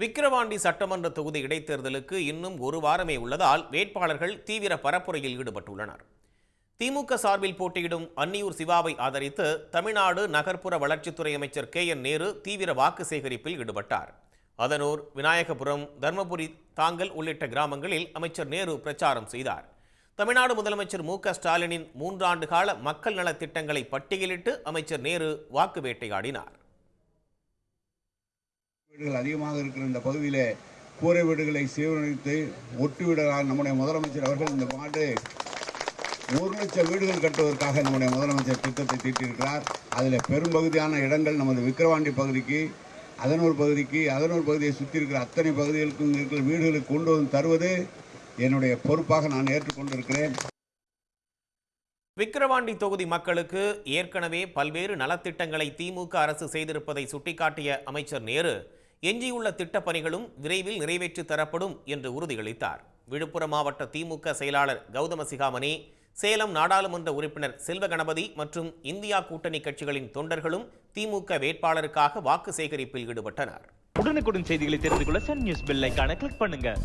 விக்கிரவாண்டி சட்டமன்ற தொகுதி இடைத்தேர்தலுக்கு இன்னும் ஒரு வாரமே உள்ளதால் வேட்பாளர்கள் தீவிர பரப்புரையில் ஈடுபட்டுள்ளனர். திமுக சார்பில் போட்டியிடும் அன்னியூர் சிவாவை ஆதரித்து தமிழ்நாடு நகர்ப்புற வளர்ச்சித்துறை அமைச்சர் கே என் நேரு தீவிர வாக்கு சேகரிப்பில் ஈடுபட்டார். அதனூர் விநாயகபுரம் தர்மபுரி தாங்கல் உள்ளிட்ட கிராமங்களில் அமைச்சர் நேரு பிரச்சாரம் செய்தார். தமிழ்நாடு முதலமைச்சர் மு ஸ்டாலினின் மூன்றாண்டு கால மக்கள் நலத் திட்டங்களை பட்டியலிட்டு அமைச்சர் நேரு வாக்கு வேட்டையாடினார். வீடுகள் அதிகமாக இருக்கிற இந்த பகுதியிலே கூரை வீடுகளை சீரமைத்து ஒட்டு நம்முடைய முதலமைச்சர் அவர்கள் இந்த ஆண்டு ஒரு லட்சம் வீடுகள் கட்டுவதற்காக நம்முடைய முதலமைச்சர் திட்டத்தை தீட்டியிருக்கிறார். அதில் பெரும்பகுதியான இடங்கள் நமது விக்கிரவாண்டி பகுதிக்கு அதனூர் பகுதிக்கு அதனூர் பகுதியை சுற்றி இருக்கிற அத்தனை பகுதிகளுக்கும் இருக்கிற வீடுகளுக்கு கொண்டு வந்து தருவது என்னுடைய பொறுப்பாக நான் ஏற்றுக்கொண்டிருக்கிறேன். விக்கிரவாண்டி தொகுதி மக்களுக்கு ஏற்கனவே பல்வேறு நலத்திட்டங்களை திமுக அரசு செய்திருப்பதை சுட்டிக்காட்டிய அமைச்சர் நேரு எஞ்சியுள்ள திட்டப் பணிகளும் விரைவில் நிறைவேற்றி தரப்படும் என்று உறுதியளித்தார். விழுப்புரம் மாவட்ட திமுக செயலாளர் கௌதம சிகாமணி சேலம் நாடாளுமன்ற உறுப்பினர் செல்வ கணபதி மற்றும் இந்தியா கூட்டணி கட்சிகளின் தொண்டர்களும் திமுக வேட்பாளருக்காக வாக்கு சேகரிப்பில் ஈடுபட்டனர். உடனுக்குடன் செய்திகளை தெரிந்து கொள்ள சன் நியூஸ் பெல் கிளிக் பண்ணுங்க.